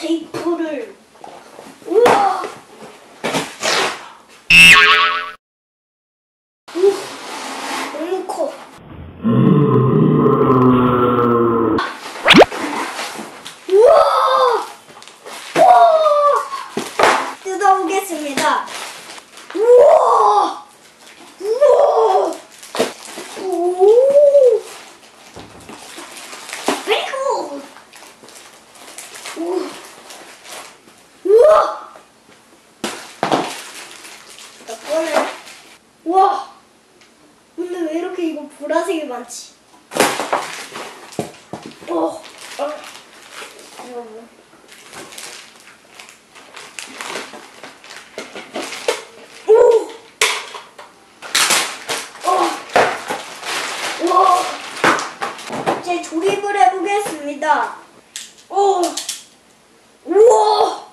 tape 많지 어, 어. 이거 뭐 오! 어! 우와! 이제 조립을. 오! 우와!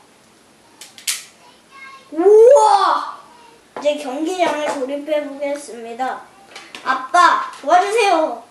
우와! 이제 경기장을 조립해보겠습니다. 아빠, 도와주세요.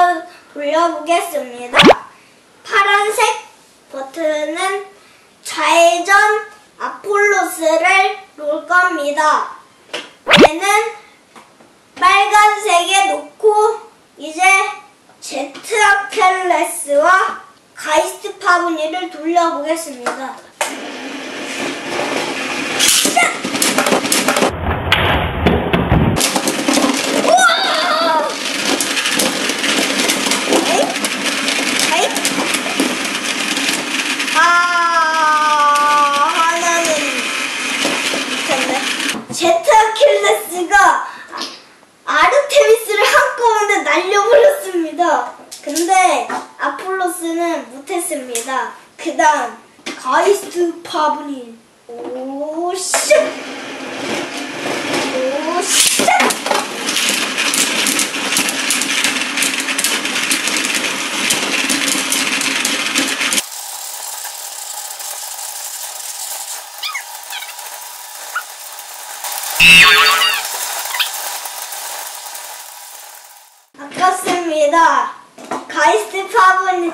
지금부터 돌려보겠습니다. 파란색 버튼은 좌회전 아폴로스를 놓을 겁니다. 얘는 빨간색에 놓고 이제 제트 아켈레스와 가이스트 파브니를 돌려보겠습니다. 우와! 에이? 에이? 아, 하나는 됐네. 제트아킬레스가 아르테미스를 한꺼번에 날려버렸습니다. 근데 아폴로스는 못했습니다. 그 다음 가이스트 파브니 오씨 오씨 아깝습니다. 가이스트 파브는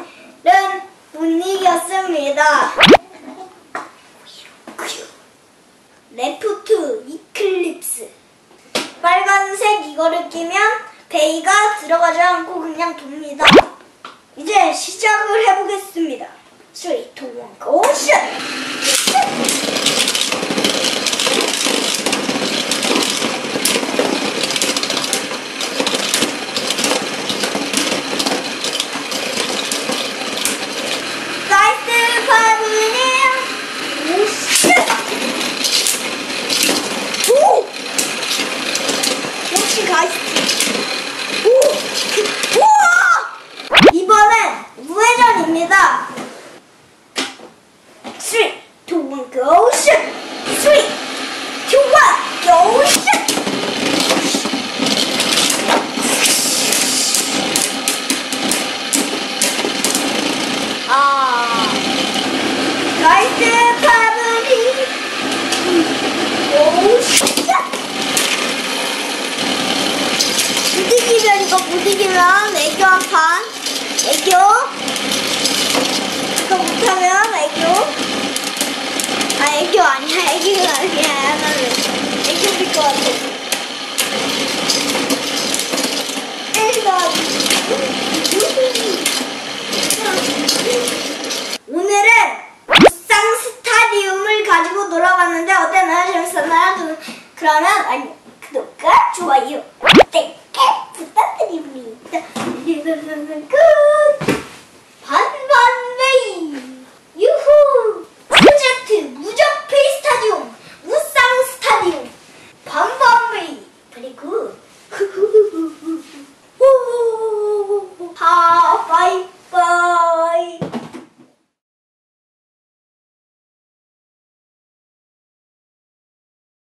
못 이겼습니다. 레프트 이클립스 빨간색 이거를 끼면 베이가 들어가지 않고 그냥 돕니다. 이제 시작을 해보겠습니다. 3, 2, 1, GO! 슛! 나이스 파브네요! 오, 슛! 오! 역시 가이스트. 오! 우와! 이번엔 우회전입니다. 3, 2, 1, go, 슛! 3, 2, 1, go, 슛! 아, 나이스 파브리. 오, 슛! 부딪히면 애교 한 판. 애교. 이거 못하면 애교. 아 애교 아니야 애교가 아니야 나는 애교일 것 같아. 오늘은 부상 스타디움을 가지고 놀아봤는데 어땠나요? 재밌었나요? 그러면 아니 구독과 좋아요 댓 Cats! That's what. Good! Fun, fun!